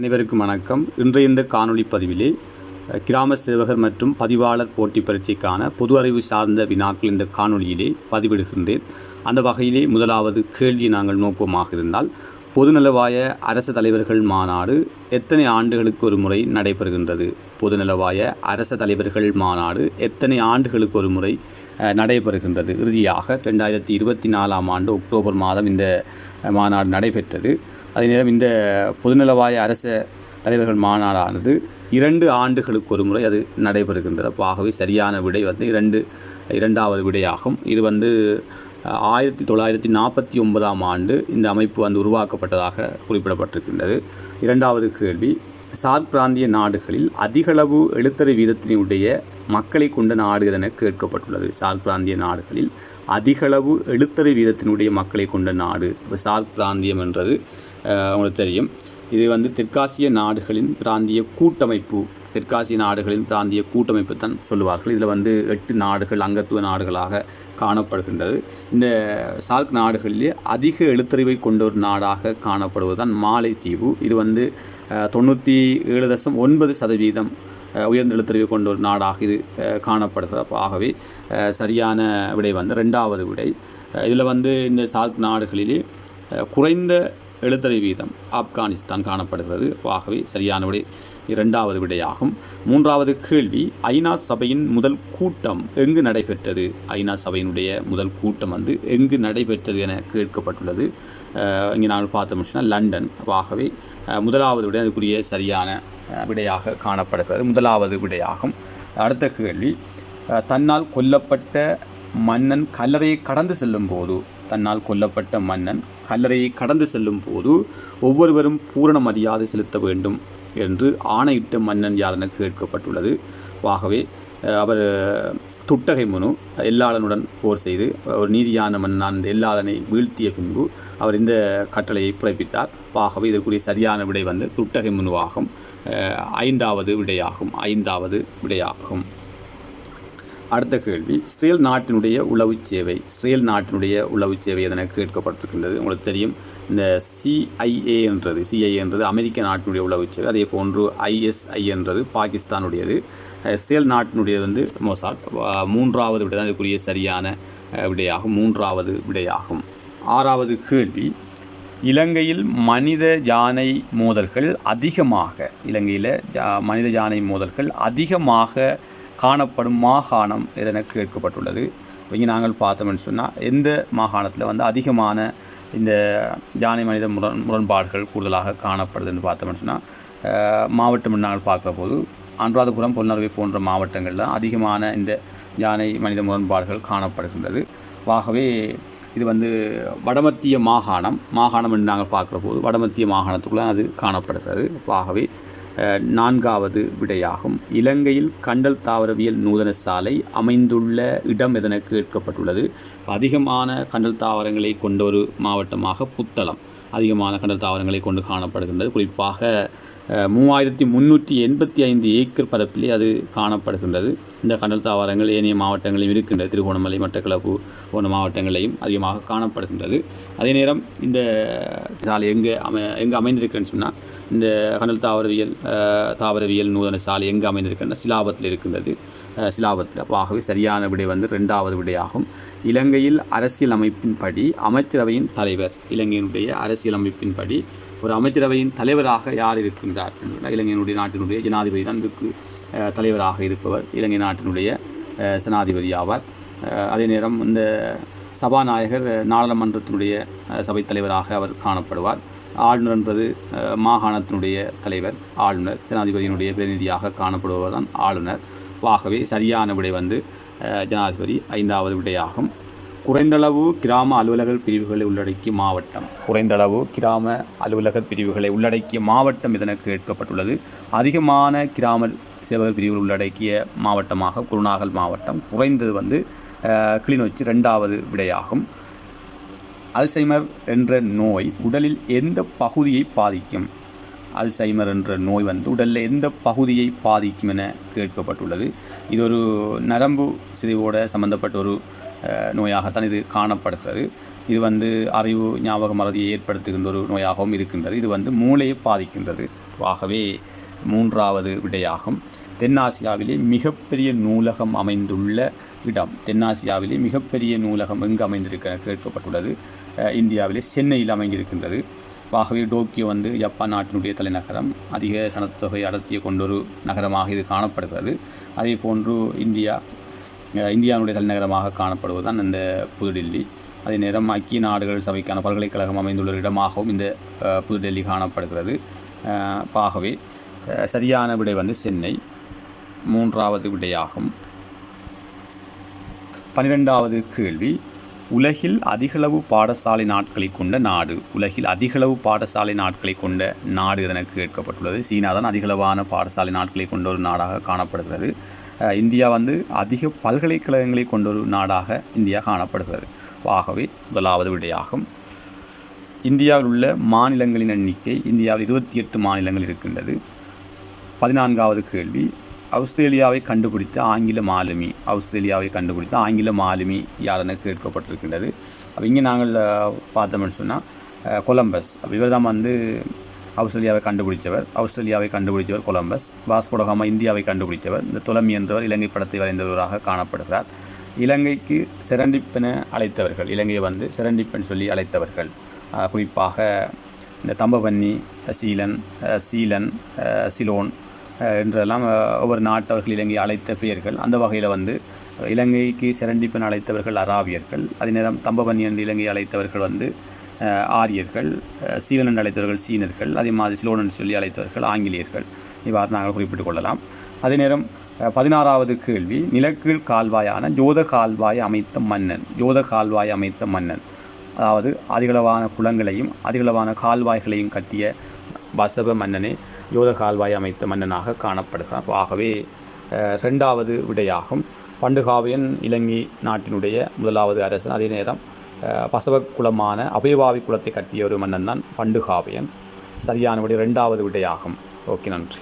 அனைவருக்கும் வணக்கம். இன்றைய இந்த காணொளி பதிவிலே கிராம சேவகர் மற்றும் பதிவாளர் போட்டி பரீட்சைக்கான பொது அறிவு சார்ந்த வினாக்கள் இந்த காணொளியிலே பதிவிடுகின்றேன். அந்த வகையிலே முதலாவது கேள்வியை நாங்கள் நோக்கமாக இருந்தால் பொதுநலவாய அரசு தலைவர்கள் மாநாடு எத்தனை ஆண்டுகளுக்கு ஒரு முறை நடைபெறுகின்றது? பொதுநலவாய அரச தலைவர்கள் மாநாடு எத்தனை ஆண்டுகளுக்கு ஒரு முறை நடைபெறுகின்றது. இறுதியாக ரெண்டாயிரத்தி இருபத்தி நாலாம் ஆண்டு அக்டோபர் மாதம் இந்த மாநாடு நடைபெற்றது. அதே நேரம் இந்த பொதுநலவாய அரச தலைவர்கள் மாநாடானது இரண்டு ஆண்டுகளுக்கு ஒரு முறை அது நடைபெறுகின்றது. அப்போ ஆகவே சரியான விடை வந்து இரண்டு இரண்டாவது விடையாகும். இது வந்து ஆயிரத்தி தொள்ளாயிரத்தி நாற்பத்தி ஒன்பதாம் ஆண்டு இந்த அமைப்பு வந்து உருவாக்கப்பட்டதாக குறிப்பிடப்பட்டிருக்கின்றது. இரண்டாவது கேள்வி சார் பிராந்திய நாடுகளில் அதிகளவு எழுத்தறி வீதத்தினுடைய மக்களை கொண்ட நாடு என கேட்கப்பட்டுள்ளது. சார் பிராந்திய நாடுகளில் அதிகளவு எழுத்தறி வீதத்தினுடைய மக்களை கொண்ட நாடு. இப்போ சார் பிராந்தியம் என்றது உங்களுக்கு தெரியும். இது வந்து தெற்காசிய நாடுகளின் பிராந்திய கூட்டமைப்பு. தெற்காசிய நாடுகளின் பிராந்திய கூட்டமைப்பு தான் சொல்லுவார்கள். இதில் வந்து எட்டு நாடுகள் அங்கத்துவ நாடுகளாக காணப்படுகின்றது. இந்த சார்க் நாடுகளிலே அதிக எழுத்தறிவை கொண்ட ஒரு நாடாக காணப்படுவதுதான் மாலைத்தீவு. இது வந்து தொண்ணூற்றி ஏழு தசம் ஒன்பது சதவீதம் அஹ், கொண்ட ஒரு நாடாக இது காணப்படுகிறது. அப்போ ஆகவே சரியான விடை வந்து ரெண்டாவது விடை. இதில் வந்து இந்த சார்க் நாடுகளிலே குறைந்த எழுத்தறி வீதம் ஆப்கானிஸ்தான் காணப்படுகிறது. ஆகவே சரியான விடை இரண்டாவது விடையாகும். மூன்றாவது கேள்வி ஐநா சபையின் முதல் கூட்டம் எங்கு நடைபெற்றது? ஐநா சபையினுடைய முதல் கூட்டம் வந்து எங்கு நடைபெற்றது என கேட்கப்பட்டுள்ளது. இங்கே நாங்கள் பார்த்தோம் சொன்னால் லண்டன் ஆகவே முதலாவது விடை அதுக்குரிய சரியான விடையாக காணப்படுகிறது. முதலாவது விடையாகும். அடுத்த கேள்வி தன்னால் கொல்லப்பட்ட மன்னன் கல்லறையை கடந்து செல்லும் போது தன்னால் கொல்லப்பட்ட மன்னன் கல்லறையை கடந்து செல்லும் போது ஒவ்வொருவரும் பூரண மரியாதை செலுத்த வேண்டும் என்று ஆணையிட்ட மன்னன் யார் என கேட்கப்பட்டுள்ளது. ஆகவே அவர் துட்டகை முனு எல்லாளனுடன் போர் செய்து ஒரு நீதியான மன்னன் அந்த எல்லாளனை வீழ்த்திய பின்பு அவர் இந்த கட்டளையை பிறப்பித்தார். ஆகவே இதற்குரிய சரியான விடை வந்து துட்டகை முனுவாகும். ஐந்தாவது விடையாகும். ஐந்தாவது விடையாகும். அடுத்த கேள்வி. இஸ்ரேல் நாட்டினுடைய உளவுச் சேவை இஸ்ரேல் நாட்டினுடைய உளவுச் சேவை எதன கேட்கப்பட்டிருக்கின்றது? உங்களுக்கு தெரியும் இந்த சிஐஏ என்றது சிஐஏ என்றது அமெரிக்க நாட்டினுடைய உளவு சேவை அதே போன்று ஐஎஸ்ஐ என்றது பாகிஸ்தானுடையது. அஹ் இஸ்ரேல் நாட்டினுடையது வந்து மொசாட் மூன்றாவது விடை தான் இதுக்குரிய சரியான விடையாகும் மூன்றாவது விடையாகும். ஆறாவது கேள்வி இலங்கையில் மனித யானை மோதல்கள் அதிகமாக இலங்கையில் ஜா மனித யானை மோதல்கள் அதிகமாக காணப்படும் மாகாணம் எதென கேட்கப்பட்டுள்ளது. இங்கே நாங்கள் பார்த்தோம்னு சொன்னால் எந்த மாகாணத்தில் வந்து அதிகமான இந்த யானை மனித முரண் முரண்பாடுகள் கூடுதலாக காணப்படுதுன்னு பார்த்தோம்னு சொன்னால் மாவட்டம் நாங்கள் பார்க்குற போது அன்றாதபுரம் பொன்னறுவை போன்ற மாவட்டங்களில் அதிகமான இந்த யானை மனித முரண்பாடுகள் காணப்படுகின்றது. ஆகவே இது வந்து வடமத்திய மாகாணம் மாகாணம் என்று நாங்கள் பார்க்குற போது வடமத்திய மாகாணத்துக்குள்ளே அது காணப்படுகிறது. ஆகவே நான்காவது விடையாகும். இலங்கையில் கண்டல் தாவரவியல் நூதன சாலை அமைந்துள்ள இடம் எதென கேட்கப்பட்டுள்ளது? அதிகமான கண்டல் தாவரங்களை கொண்ட ஒரு மாவட்டமாக புத்தளம். அதிகமான கண்டல் தாவரங்களை கொண்டு காணப்படுகின்றது. குறிப்பாக மூவாயிரத்தி முந்நூற்றி எண்பத்தி ஐந்து ஏக்கர் பரப்பிலே அது காணப்படுகின்றது. இந்த கண்டல் தாவரங்கள் ஏனைய மாவட்டங்களிலும் இருக்கின்றது திருகோணமலை மட்டக்களப்பு போன்ற மாவட்டங்களையும் அதிகமாக காணப்படுகின்றது. அதே நேரம் இந்த சாலை எங்கே அமை எங்கே அமைந்திருக்குன்னு சொன்னால் இந்த கடல் தாவரவியல் தாவரவியல் நூதன சாலை எங்கே அமைந்திருக்கின்ற சிலாபத்தில் இருக்கின்றது. சிலாபத்தில். ஆகவே சரியான விடை வந்து ரெண்டாவது விடையாகும். இலங்கையில் அரசியல் அமைப்பின்படி அமைச்சரவையின் தலைவர் இலங்கையினுடைய அரசியல் அமைப்பின்படி ஒரு அமைச்சரவையின் தலைவராக யார் இருக்கின்றார் இலங்கையினுடைய நாட்டினுடைய ஜனாதிபதி தான் இதுக்கு தலைவராக இருப்பவர். இலங்கை நாட்டினுடைய சனாதிபதி ஆவார். அதே நேரம் இந்த சபாநாயகர் நாடாளுமன்றத்தினுடைய சபைத் தலைவராக அவர் காணப்படுவார். ஆளுநர் என்பது மாகாணத்தினுடைய தலைவர் ஆளுநர் ஜனாதிபதியினுடைய பிரதிநிதியாக காணப்படுபவர் தான் ஆளுநர். ஆகவே சரியான விடை வந்து ஜனாதிபதி ஐந்தாவது விடையாகும். குறைந்தளவு கிராம அலுவலகர் பிரிவுகளை உள்ளடக்கிய மாவட்டம். குறைந்தளவு கிராம அலுவலகர் பிரிவுகளை உள்ளடக்கிய மாவட்டம் இதன கேட்கப்பட்டுள்ளது. அதிகமான கிராம சேவகர் பிரிவுகள் உள்ளடக்கிய மாவட்டமாக குருநாகல் மாவட்டம் குறைந்தது வந்து கிளிநொச்சி ரெண்டாவது விடையாகும். அல்சைமர் என்ற நோய் உடலில் எந்த பகுதியை பாதிக்கும்? அல்சைமர் என்ற நோய் வந்து உடலில் எந்த பகுதியை பாதிக்கும் என கேட்கப்பட்டுள்ளது. இது ஒரு நரம்பு சிதைவோட சம்பந்தப்பட்ட ஒரு நோயாகத்தான் இது காணப்படுகிறது. இது வந்து அறிவு ஞாபக மறதியை ஏற்படுத்துகின்ற ஒரு நோயாகவும் இருக்கின்றது. இது வந்து மூளையை பாதிக்கின்றது. ஆகவே மூன்றாவது விடையாகும். தென்னாசியாவிலே மிகப்பெரிய நூலகம் அமைந்துள்ள இடம். தென்னாசியாவிலே மிகப்பெரிய நூலகம் எங்கு அமைந்திருக்க கேட்கப்பட்டுள்ளது. இந்தியாவிலே சென்னையில் அமைந்திருக்கின்றது. ஆகவே டோக்கியோ வந்து ஜப்பான் நாட்டினுடைய தலைநகரம். அதிக சனத்தொகை அடர்த்தியை கொண்ட ஒரு நகரமாக இது காணப்படுகிறது. அதே போன்று இந்தியா இந்தியாவினுடைய இந்தியாவுடைய தலைநகரமாக காணப்படுவதுதான் இந்த புதுடில்லி. அதே நேரம் ஐக்கிய நாடுகள் சபைக்கான பல்கலைக்கழகம் அமைந்துள்ள ஒரு இடமாகவும் இந்த புதுடெல்லி காணப்படுகிறது. ஆகவே சரியான விடை வந்து சென்னை. மூன்றாவது விடையாகும். பன்னிரெண்டாவது கேள்வி. உலகில் அதிகளவு பாடசாலை நாட்களை கொண்ட நாடு. உலகில் அதிகளவு பாடசாலை நாட்களை கொண்ட நாடு என கேட்கப்பட்டுள்ளது. சீனா தான் அதிகளவான பாடசாலை நாட்களை கொண்ட ஒரு நாடாக காணப்படுகிறது. இந்தியா வந்து அதிக பல்கலைக்கழகங்களை கொண்ட ஒரு நாடாக இந்தியா காணப்படுகிறது. ஆகவே முதலாவது விடையாகும். இந்தியாவில் உள்ள மாநிலங்களின் எண்ணிக்கை இந்தியாவில் இருபத்தி எட்டு மாநிலங்கள் இருக்கின்றது. பதினான்காவது கேள்வி அவுஸ்திரேலியாவை கண்டுபிடித்த ஆங்கில மாலுமி அவுஸ்திரேலியாவை கண்டுபிடித்த ஆங்கில மாலுமி யார் என கேட்கப்பட்டிருக்கின்றது. அப்போ இங்கே நாங்கள் பார்த்தோம்னு சொன்னால் கொலம்பஸ். இவர் தான் வந்து ஆஸ்திரேலியாவை கண்டுபிடித்தவர். ஆஸ்திரேலியாவை கண்டுபிடித்தவர் கொலம்பஸ். வாஸ்கோடகாமா இந்தியாவை கண்டுபிடித்தவர். இந்த துலமி என்றவர் இலங்கை படத்தை வரைந்தவராக காணப்படுகிறார். இலங்கைக்கு செரண்டிப்பென அழைத்தவர்கள் இலங்கையை வந்து செரண்டிப்பென் சொல்லி அழைத்தவர்கள். குறிப்பாக இந்த தம்பவன்னி சீலன் சீலன் சிலோன் என்றெல்லாம் ஒவ்வொரு நாட்டவர்கள் இலங்கை அழைத்த பெயர்கள். அந்த வகையில் வந்து இலங்கைக்கு செரண்டிப்பென் அழைத்தவர்கள் அராபியர்கள் அதே நேரம் தம்பவன் என்று இலங்கை அழைத்தவர்கள் வந்து ஆரியர்கள் அஹ், சீலன் அழைத்தவர்கள் சீனர்கள் அதே மாதிரி சிலோனன் சொல்லி அழைத்தவர்கள் ஆங்கிலேயர்கள். இவ்வாறு நாங்கள் குறிப்பிட்டுக் கொள்ளலாம். அதே நேரம் பதினாறாவது கேள்வி நிலக்கீழ் கால்வாயான ஜோத கால்வாய் அமைத்த மன்னன் ஜோத கால்வாய் அமைத்த மன்னன். அதாவது அதிகளவான குளங்களையும் அதிகளவான கால்வாய்களையும் கட்டிய வசப மன்னனே யோத கால்வாய் அமைத்த மன்னனாக காணப்படுகிறார். ஆகவே ரெண்டாவது விடையாகும். பண்டுகாவியன் இலங்கை நாட்டினுடைய முதலாவது அரசன். அதே நேரம் பசவ குலமான அபயவாவி குலத்தை கட்டிய ஒரு மன்னன் தான் பண்டுகாவியன். சரியான விடை ரெண்டாவது விடையாகும். ஓகே நன்றி.